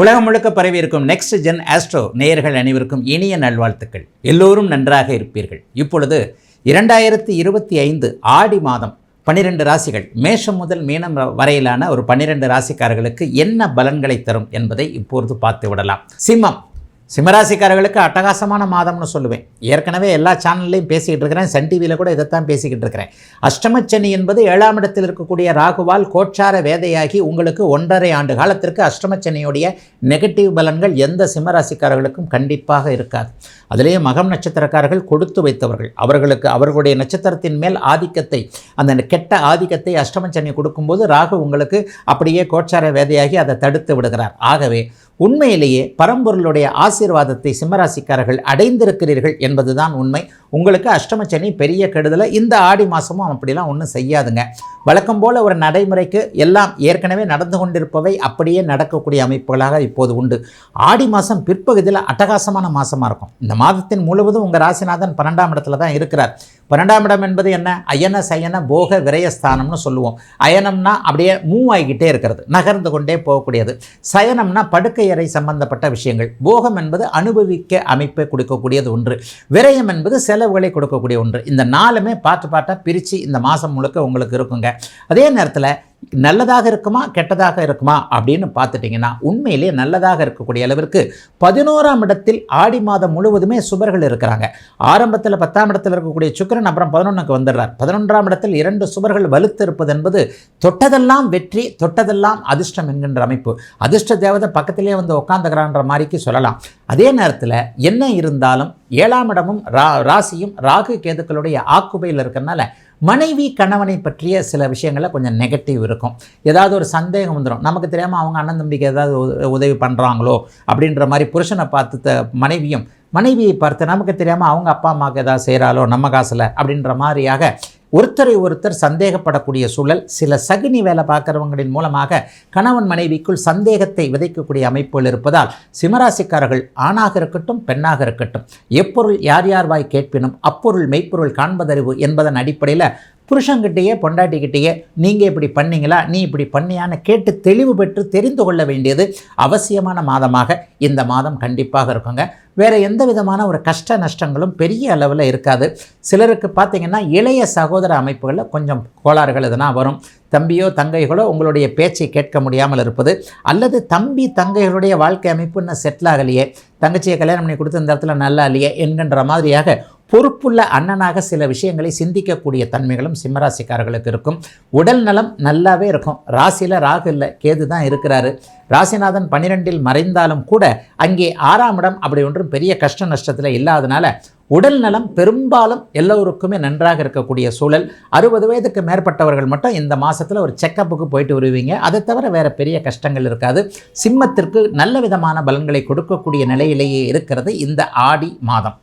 உலகம் முழுக்க பரவி இருக்கும் நெக்ஸ்ட் ஜென் ஆஸ்ட்ரோ நேயர்கள் அனைவருக்கும் இனிய நல்வாழ்த்துக்கள். எல்லோரும் நன்றாக இருப்பீர்கள். இப்பொழுது இரண்டாயிரத்தி இருபத்தி ஐந்து ஆடி மாதம் பன்னிரெண்டு ராசிகள் மேஷம் முதல் மீனம் வரையிலான ஒரு பன்னிரெண்டு ராசிக்காரர்களுக்கு என்ன பலன்களை தரும் என்பதை இப்பொழுது பார்த்து விடலாம். சிம்மம் சிம்மராசிக்காரர்களுக்கு அட்டகாசமான மாதம்னு சொல்லுவேன். ஏற்கனவே எல்லா சேனல்லையும் பேசிக்கிட்டு இருக்கிறேன். சன் டிவியில் கூட இதைத்தான் பேசிக்கிட்டு இருக்கிறேன். அஷ்டமச்சனி என்பது ஏழாம் இடத்தில் இருக்கக்கூடிய ராகுவால் கோட்சார வேதையாகி உங்களுக்கு ஒன்றரை ஆண்டு காலத்திற்கு அஷ்டமச்சனியுடைய நெகட்டிவ் பலன்கள் எந்த சிம்மராசிக்காரர்களுக்கும் கண்டிப்பாக இருக்காது. அதிலேயே மகம் நட்சத்திரக்காரர்கள் கொடுத்து வைத்தவர்கள். அவர்களுக்கு அவர்களுடைய நட்சத்திரத்தின் மேல் ஆதிக்கத்தை அந்த கெட்ட ஆதிக்கத்தை அஷ்டமச்சனி கொடுக்கும்போது ராகு உங்களுக்கு அப்படியே கோட்சார வேதையாகி அதை தடுத்து விடுகிறார். ஆகவே உண்மையிலேயே பரம்பொருளுடைய ஆசீர்வாதத்தை சிம்மராசிக்காரர்கள் அடைந்திருக்கிறீர்கள் என்பதுதான் உண்மை. உங்களுக்கு அஷ்டமச்சனி பெரிய கெடுதலை இந்த ஆடி மாதமும் அப்படிலாம் ஒன்றும் செய்யாதுங்க. வழக்கம் போல் ஒரு நடைமுறைக்கு எல்லாம் ஏற்கனவே நடந்து கொண்டிருப்பவை அப்படியே நடக்கக்கூடிய அமைப்புகளாக இப்போது உண்டு. ஆடி மாதம் பிற்பகுதியில் அட்டகாசமான மாதமாக இருக்கும். இந்த மாதத்தின் முழுவதும் உங்கள் ராசிநாதன் பன்னெண்டாம் இடத்துல தான் இருக்கிறார். பன்னெண்டாம் இடம் என்பது என்ன? அயன சயன போக விரயஸ்தானம்னு சொல்லுவோம். அயனம்னா அப்படியே மூவ் ஆகிக்கிட்டே இருக்கிறது. நகர்ந்து கொண்டே போகக்கூடியது. சயனம்னா படுக்கை அறை சம்பந்தப்பட்ட விஷயங்கள். போகம் என்பது அனுபவிக்க அமைப்பை கொடுக்கக்கூடியது ஒன்று. விரயம் என்பது செலவுகளை கொடுக்கக்கூடிய ஒன்று. இந்த நாலுமே பார்த்து பார்த்தா பிரித்து இந்த மாதம் முழுக்க உங்களுக்கு இருக்குங்க. அதே நேரத்தில் நல்லதாக இருக்குமா கெட்டதாக இருக்குமா அப்படின்னு பார்த்துட்டிங்கன்னா உண்மையிலே நல்லதாக இருக்கக்கூடிய அளவிற்கு பதினோராம் இடத்தில் ஆடி மாதம் முழுவதுமே சுபர்கள் இருக்கிறாங்க. ஆரம்பத்தில் பத்தாம் இடத்தில் இருக்கக்கூடிய சுக்கரன் அப்புறம் பதினொன்றுக்கு வந்துடுறார். பதினொன்றாம் இடத்தில் இரண்டு சுபர்கள் வலுத்து இருப்பது என்பது தொட்டதெல்லாம் வெற்றி தொட்டதெல்லாம் அதிர்ஷ்டம் என்கின்ற அமைப்பு. அதிர்ஷ்ட தேவதை பக்கத்திலே வந்து உட்காந்துக்கிறான்ற மாதிரிக்கு சொல்லலாம். அதே நேரத்தில் என்ன இருந்தாலும் ஏழாம் இடமும் ரா ராசியும் ராகு கேதுக்களுடைய ஆக்குபையில் இருக்கிறனால மனைவி கணவனை பற்றிய சில விஷயங்களில் கொஞ்சம் நெகட்டிவ் இருக்கும். ஏதாவது ஒரு சந்தேகம் வந்துடும் நமக்கு தெரியாமல் அவங்க அண்ணன் தம்பிக்கு ஏதாவது உதவி பண்ணுறாங்களோ அப்படின்ற மாதிரி புருஷனை பார்த்து மனைவியும் மனைவியை பார்த்து நமக்கு தெரியாமல் அவங்க அப்பா அம்மாவுக்கு எதாவது செய்கிறாலோ நம்ம காசில் அப்படின்ற மாதிரியாக ஒருத்தரை ஒருத்தர் சந்தேகப்படக்கூடிய சூழல் சில சகுனி வேலை பார்க்குறவங்களின் மூலமாக கணவன் மனைவிக்குள் சந்தேகத்தை விதைக்கக்கூடிய அமைப்புகள் இருப்பதால் சிம்மராசிக்காரர்கள் ஆணாக இருக்கட்டும் பெண்ணாக இருக்கட்டும் எப்பொருள் யார் யார் வாய் கேட்பினும் அப்பொருள் மெய்ப்பொருள் காண்பதறிவு என்பதன் அடிப்படையில் புருஷங்கிட்டேயே பொண்டாட்டிக்கிட்டேயே நீங்கள் இப்படி பண்ணீங்களா நீ இப்படி பண்ணியான்னு கேட்டு தெளிவு பெற்று தெரிந்து கொள்ள வேண்டியது அவசியமான மாதமாக இந்த மாதம் கண்டிப்பாக இருக்குங்க. வேறு எந்த விதமான ஒரு கஷ்ட நஷ்டங்களும் பெரிய அளவில் இருக்காது. சிலருக்கு பார்த்திங்கன்னா இளைய சகோதர அமைப்புகளில் கொஞ்சம் கோளாறுகள் எதனா வரும். தம்பியோ தங்கைகளோ உங்களுடைய பேச்சை கேட்க முடியாமல் இருப்பது அல்லது தம்பி தங்கைகளுடைய வாழ்க்கை அமைப்பு இன்னும் செட்டில் ஆகலையே தங்கச்சியை கல்யாணம் பண்ணி கொடுத்து இந்த இடத்துல நல்லா இல்லையே என்கின்ற மாதிரியாக பொறுப்புள்ள அண்ணனாக சில விஷயங்களை சிந்திக்கக்கூடிய தன்மைகளும் சிம்மராசிக்காரர்களுக்கு இருக்கும். உடல் நலம் நல்லாவே இருக்கும். ராசியில் ராகு இல்லை கேது தான் இருக்கிறாரு. ராசிநாதன் பன்னிரெண்டில் மறைந்தாலும் கூட அங்கே ஆறாம் இடம் அப்படி ஒன்றும் பெரிய கஷ்ட நஷ்டத்தில் இல்லாதனால உடல் நலம் பெரும்பாலும் எல்லோருக்குமே நன்றாக இருக்கக்கூடிய சூழல். அறுபது வயதுக்கு மேற்பட்டவர்கள் மட்டும் இந்த மாதத்தில் ஒரு செக்கப்புக்கு போயிட்டு வருவீங்க. அதை தவிர வேறு பெரிய கஷ்டங்கள் இருக்காது. சிம்மத்திற்கு நல்ல விதமான பலன்களை கொடுக்கக்கூடிய நிலையிலேயே இருக்கிறது இந்த ஆடி மாதம்.